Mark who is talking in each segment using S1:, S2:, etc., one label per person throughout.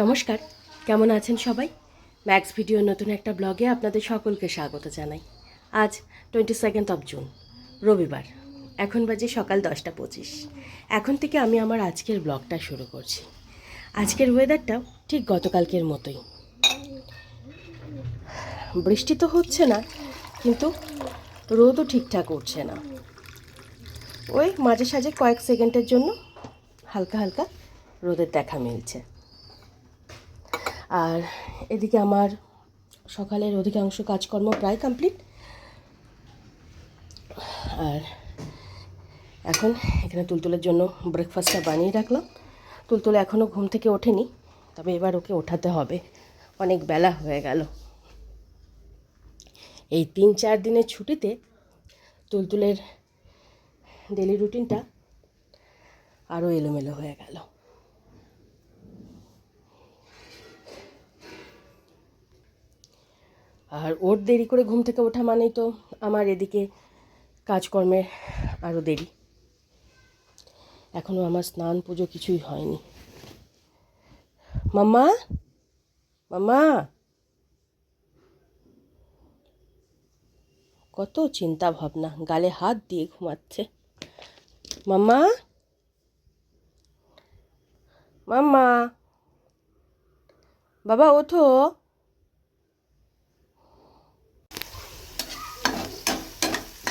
S1: নমস্কার, কেমন আছেন সবাই? ম্যাক্স ভিডিও নতুন একটা ব্লগে আপনাদের সকলকে স্বাগত জানাই। আজ টোয়েন্টি সেকেন্ড অফ জুন রবিবার, এখন বাজে সকাল দশটা পঁচিশ। এখন থেকে আমি আমার আজকের ব্লগটা শুরু করছি। আজকের ওয়েদারটাও ঠিক গতকালকের মতোই। বৃষ্টি তো হচ্ছে না, কিন্তু রোদও ঠিকঠাক উঠছে না। ওই মাঝে সাঝে কয়েক সেকেন্ডের জন্য হালকা হালকা রোদের দেখা মিলছে। আর এদিকে আমার সকালের অধিকাংশ কাজকর্ম প্রায় কমপ্লিট। আর এখন এখানে তুলতুলের জন্য ব্রেকফাস্টটা বানিয়ে রাখলাম। তুলতুল এখনও ঘুম থেকে ওঠেনি, তবে এবার ওকে ওঠাতে হবে। অনেক বেলা হয়ে গেল। এই তিন চার দিনের ছুটিতে তুলতুলের ডেলি রুটিনটা আরও এলোমেলো হয়ে গেল। আর ওর দেরি করে ঘুম থেকে ওঠা মানেই তো আমার এদিকে কাজকর্মের আরও দেরি। এখনও আমার স্নান পুজো কিছুই হয়নি। মাম্মা? মাম্মা? কত চিন্তা ভাবনা, গালে হাত দিয়ে ঘুমাচ্ছে। মাম্মা? মাম্মা? বাবা, ওঠো।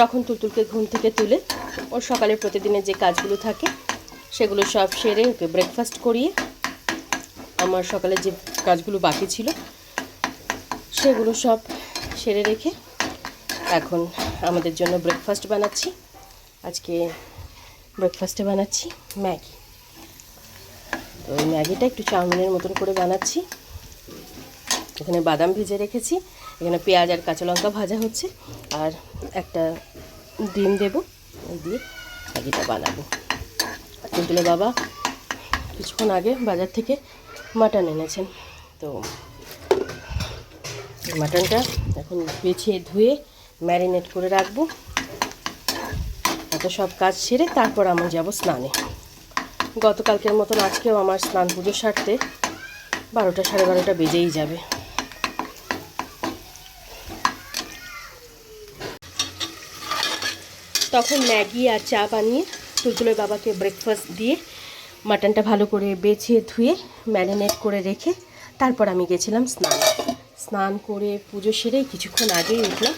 S1: তখন তুলতুলকে ঘুম থেকে তুলে ওর সকালে প্রতিদিনের যে কাজগুলো থাকে, সেগুলো সব সেরে ওকে ব্রেকফাস্ট করিয়ে আমার সকালে যে কাজগুলো বাকি ছিল, সেগুলো সব সেরে রেখে এখন আমাদের জন্য ব্রেকফাস্ট বানাচ্ছি। আজকে ব্রেকফাস্টে বানাচ্ছি ম্যাগি। তো ওই ম্যাগিটা একটু চাউমিনের মতন করে বানাচ্ছি। এখানে বাদাম ভিজে রেখেছি, এখানে পেঁয়াজ আর কাঁচা লঙ্কা ভাজা হচ্ছে, আর একটা ডিম দেব দিয়ে ম্যাগিটা বানাবো। কিন্তু বাবা কিছুক্ষণ আগে বাজার থেকে মাটন এনেছেন। তো মাটনটা এখন বেছিয়ে ধুয়ে ম্যারিনেট করে রাখব। এত সব কাজ সেরে তারপর আমি যাব স্নানে। গতকালকের মতন আজকেও আমার স্নান পুজো সারতে বারোটা সাড়ে বারোটা বেজেই যাবে। তখন ম্যাগি আর চা বানিয়ে তুলতুলের বাবাকে ব্রেকফাস্ট দিয়ে মাটনটা ভালো করে বেছে ধুয়ে ম্যারিনেট করে রেখে তারপর আমি গেছিলাম স্নান। স্নান করে পুজো সেরে কিছুক্ষণ আগেই উঠলাম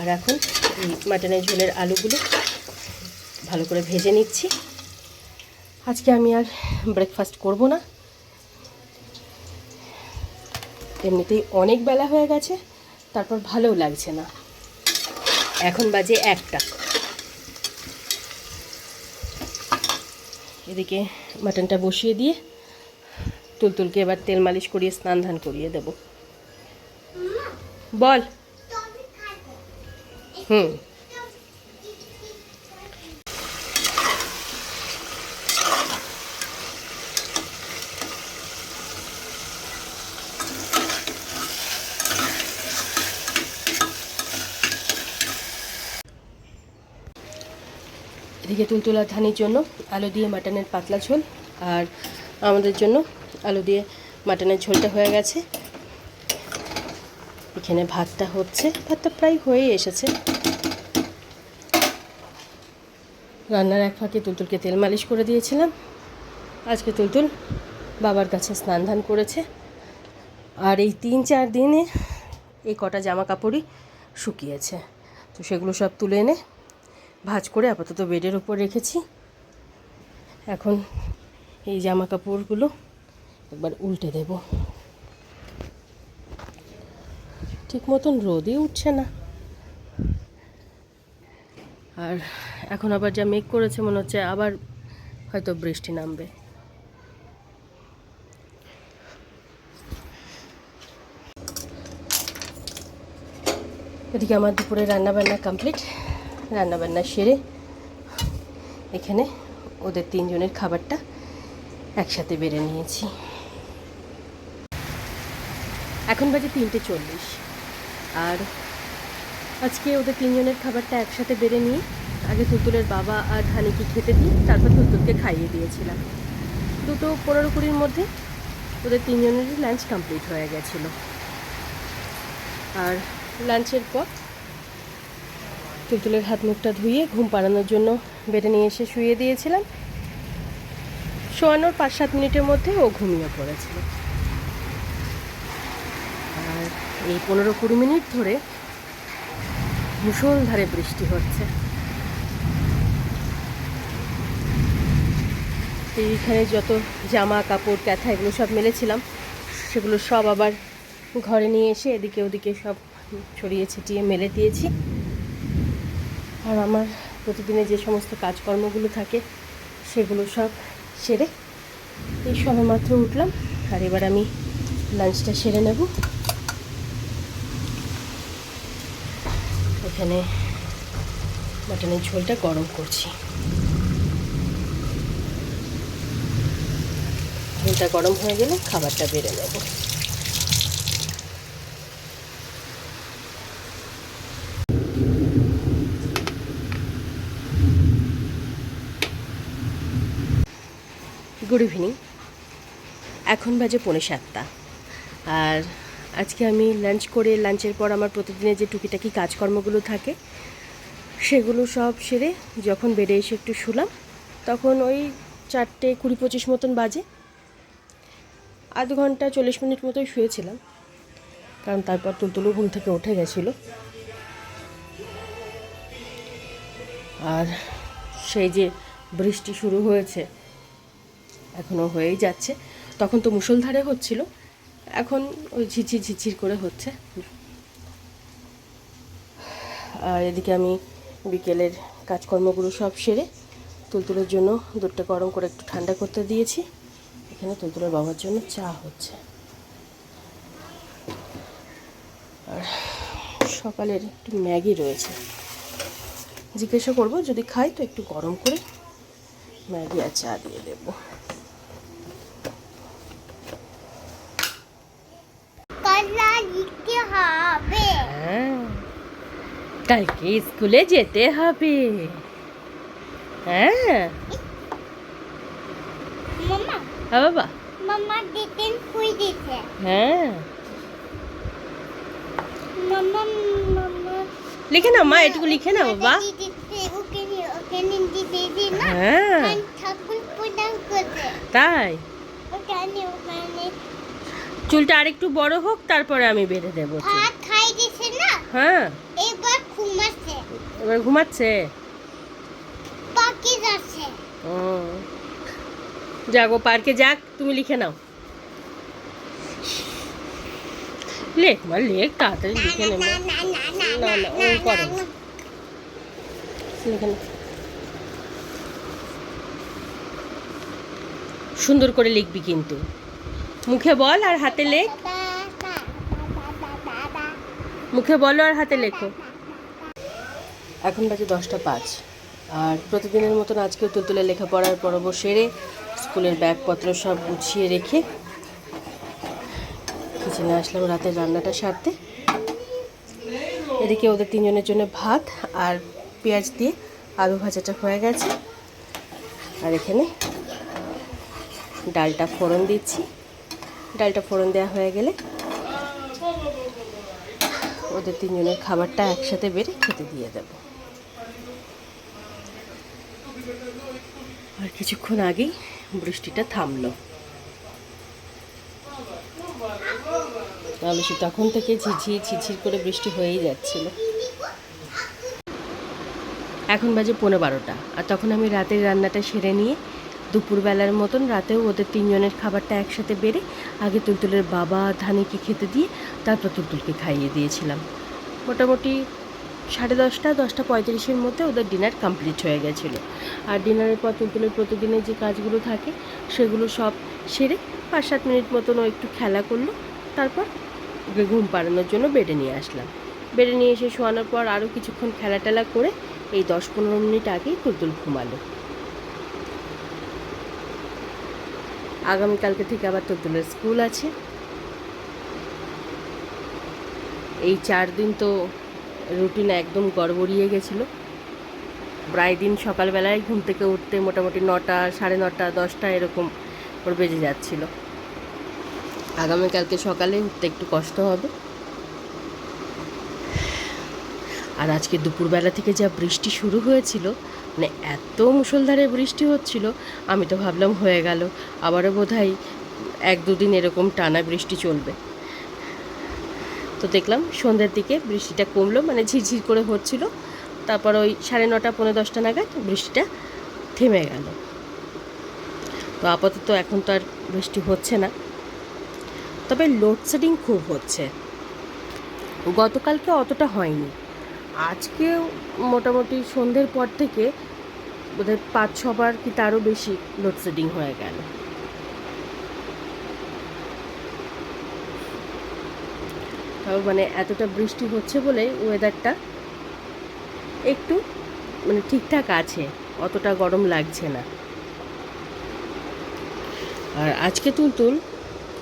S1: আর এখন এই মাটনের ঝোলের আলুগুলো ভালো করে ভেজে নিচ্ছি। আজকে আমি আর ব্রেকফাস্ট করব না। এমনিতেই অনেক বেলা হয়ে গেছে, তারপর ভালোও লাগছে না। এখন বাজে একটা। এদিকে মাটনটা বসিয়ে দিয়ে তুলতুলকে এবার তেল মালিশ করিয়ে স্নান ধান করিয়ে দেব। বল। হুম। এদিকে তুলতুলা ধানির জন্য, আলু দিয়ে মাটনের পাতলা ঝোল, আর আমাদের জন্য আলু দিয়ে মাটনের ঝোলটা হয়ে গেছে। এখানে ভাতটা হচ্ছে, ভাতটা প্রায় হয়েই এসেছে। রান্নার এক ফাঁকে তুলতুলকে তেল মালিশ করে দিয়েছিলাম। আজকে তুলতুল বাবার কাছে স্নান ধান করেছে। আর এই তিন চার দিনে এই কটা জামা কাপড়ই শুকিয়েছে। তো সেগুলো সব তুলে এনে ভাজ করে আপাতত বেডের ওপর রেখেছি। এখন এই জামা কাপড়গুলো একবার উল্টে দেব। ঠিক মতন রোদই উঠছে না। আর এখন আবার যা মেঘ করেছে মনে হচ্ছে আবার হয়তো বৃষ্টি নামবে। এদিকে আমার দুপুরে রান্নাবান্না কমপ্লিট। রান্নাবান্না সেরে এখানে ওদের তিনজনের খাবারটা একসাথে বেড়ে নিয়েছি। এখন বাজে তিনটে চল্লিশ। আর আজকে ওদের তিনজনের খাবারটা একসাথে বেড়ে নিয়ে আগে তুলতুলের বাবা আর ধানিকে খেতে দিই তারপর তুলতুলকে খাইয়ে দিয়েছিলাম। দুটো পনেরো কুড়ির মধ্যে ওদের তিনজনেরই লাঞ্চ কমপ্লিট হয়ে গেছিল। আর লাঞ্চের পর তুলতুলের হাত মুখটা ধুয়ে ঘুম পাড়ানোর জন্য বেডে নিয়ে এসে শুয়ে দিয়েছিলাম। শোয়ানোর পাঁচ সাত মিনিটের মধ্যে ও ঘুমিয়ে পড়েছিল। আর এই পনেরো কুড়ি মিনিট ধরে মুষলধারে বৃষ্টি হচ্ছে। এইখানে যত জামা কাপড় ক্যাথা এগুলো সব মেলেছিলাম, সেগুলো সব আবার ঘরে নিয়ে এসে এদিকে ওদিকে সব ছড়িয়ে ছিটিয়ে মেলে দিয়েছি। আর আমার প্রতিদিনে যে সমস্ত কাজকর্মগুলো থাকে, সেগুলো সব সেরে এই সবে মাত্র উঠলাম, আর এবার আমি লাঞ্চটা সেরে নেব। এখানে মাটনের ঝোলটা গরম করছি। ঝোলটা গরম হয়ে গেলে খাবারটা বেড়ে নেব। Good evening. এখন বাজে পৌনে সাতটা। আর আজকে আমি লাঞ্চ করে লাঞ্চের পর আমার প্রতিদিনের যে টুকিটাকি কাজকর্মগুলো থাকে, সেগুলো সব সেরে যখন বেডে এসে একটু শুলাম, তখন ওই চারটে কুড়ি পঁচিশ মতন বাজে। আধ ঘণ্টা চল্লিশ মিনিট মতোই শুয়েছিলাম, কারণ তারপর তুলতুলু ঘুম থেকে উঠে গেছিল। আর সেই যে বৃষ্টি শুরু হয়েছে এখনও হয়েই যাচ্ছে। তখন তো মুষলধারে হচ্ছিল। এখন ওই ঝিঝির ঝিঝির করে হচ্ছে। আর এদিকে আমি বিকেলের কাজকর্মগুলো সব সেরে তুলতুলের জন্য দুধটা গরম করে একটু ঠান্ডা করতে দিয়েছি। এখানে তুলতুলের বাবার জন্য চা হচ্ছে। আর সকালের একটু ম্যাগি রয়েছে। জিজ্ঞাসা করব, যদি খাই তো একটু গরম করে ম্যাগি আর চা দিয়ে দেবো
S2: কলা লিখতে হবে
S1: হ্যাঁ কালকে স্কুলে যেতে হবে। হ্যাঁ।
S2: মামা
S1: হ্যাঁ বাবা।
S2: মামা দিতেন খুই দিতে।
S1: হ্যাঁ।
S2: মামা মামা
S1: লিখে না মা এটুকু লিখে না বাবা হ্যাঁ। তাই? চুলটা আরেকটু বড় হোক তারপরে আমি বেঁধে দেবো
S2: ভাত খাই দিছে না?
S1: হ্যাঁ।
S2: ঘুমাচ্ছে
S1: এবার ঘুমাচ্ছে
S2: পাকি যাচ্ছে
S1: ও যাগো পার্কে যাক তুমি লিখে নাও লেখ মা লেখ তাড়াতাড়ি লিখে নেব
S2: না না না না
S1: না, না, ও করো। লিখে নাও সুন্দর করে লিখবি কিন্তু মুখে বল আর হাতে লেখ মুখে বলো আর হাতে লেখো এখন বাজে দশটা পাঁচ। আর প্রতিদিনের মতন আজকেও তুলতুলে লেখাপড়ার পরব সেরে স্কুলের ব্যাগপত্র সব গুছিয়ে রেখে কিচেনে আসলাম রাতের রান্নাটা সারতে। এদিকে ওদের তিনজনের জন্য ভাত আর পেঁয়াজ দিয়ে আলু ভাজাটা হয়ে গেছে। আর এখানে ডালটা ফোড়ন দিচ্ছি। ডালটা ফোড়ন দেওয়া হয়ে গেলে ওদের তিনজনের খাবারটা একসাথে বেড়ে খেতে দিয়ে দেব। আর কিছুক্ষণ আগেই বৃষ্টিটা থামলো। তাহলে সে তখন থেকে ঝিঝির ঝিঝির করে বৃষ্টি হয়েই যাচ্ছিল। এখন বাজে পনেরো বারোটা। আর তখন আমি রাতের রান্নাটা সেরে নিয়ে দুপুরবেলার মতন রাতেও ওদের তিনজনের খাবারটা একসাথে বেড়ে আগে তুলতুলের বাবা, ধানিকে খেতে দিয়ে তারপর তুলতুলকে খাইয়ে দিয়েছিলাম। মোটামুটি সাড়ে দশটা দশটা পঁয়ত্রিশের মধ্যে ওদের ডিনার কমপ্লিট হয়ে গেছিল। আর ডিনারের পর তুলতুলের প্রতিদিনের যে কাজগুলো থাকে, সেগুলো সব সেরে পাঁচ সাত মিনিট মতন ও একটু খেলা করল। তারপর ঘুম পাড়ানোর জন্য বেডে নিয়ে আসলাম। বেডে নিয়ে এসে শোয়ানোর পর আরও কিছুক্ষণ খেলা টেলা করে এই দশ পনেরো মিনিট আগেই তুলতুল ঘুমালো। আগামীকালকে থেকে আবার তুলতুলের স্কুল আছে। এই চার দিন তো রুটিন একদম গড়বড়িয়ে গেছিল। প্রায় দিন সকালবেলায় ঘুম থেকে উঠতে মোটামুটি নটা, সাড়ে নটা, দশটা এরকম ওর বেজে যাচ্ছিল। আগামীকালকে সকালে উঠতে একটু কষ্ট হবে। আর আজকে দুপুরবেলা থেকে যা বৃষ্টি শুরু হয়েছিল মানে এত মুষলধারে বৃষ্টি হচ্ছিল, আমি তো ভাবলাম হয়ে গেল। আবারও বোধহয় এক দুদিন এরকম টানা বৃষ্টি চলবে। তো দেখলাম সন্ধ্যের দিকে বৃষ্টিটা কমলো মানে ঝিরঝির করে হচ্ছিল। তারপর ওই সাড়ে নটা পনেরো দশটা নাগাদ বৃষ্টিটা থেমে গেল। তো আপাতত এখন তো আর বৃষ্টি হচ্ছে না। তবে লোডশেডিং খুব হচ্ছে। গতকালকে অতটা হয়নি। আজকেও মোটামুটি সন্ধ্যের পর থেকে বোধহয় পাঁচ, ছবার কি তারও বেশি লোডশেডিং হয়ে গেল। মানে এতটা বৃষ্টি হচ্ছে বলে ওয়েদারটা একটু মানে ঠিকঠাক আছে, অতটা গরম লাগছে না। আর আজকে তুলতুল,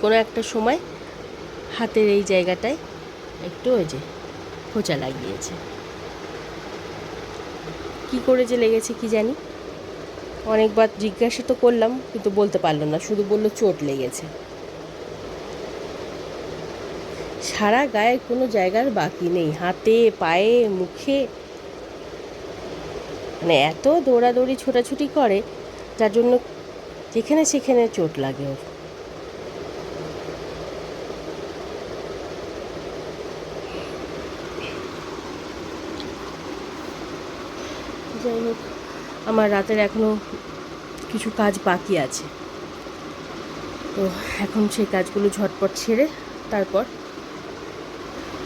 S1: কোনো একটা সময় হাতের এই জায়গাটায় একটু ওই যে খোঁচা লাগিয়েছে। কি করে যে লেগেছে কি জানি? অনেকবার জিজ্ঞাসা তো করলাম, কিন্তু বলতে পারল না, শুধু বলল চোট লেগেছে। সারা গায়ে কোনো জায়গার বাকি নেই। হাতে, পায়ে, মুখে। মানে এত দৌড়াদৌড়ি, ছোটাছুটি করে, যার জন্য যেখানে সেখানে চোট লাগে ওর। যাই হোক, আমার রাতের এখনও কিছু কাজ বাকি আছে। তো এখন সেই কাজগুলো ঝটপট ছেড়ে তারপর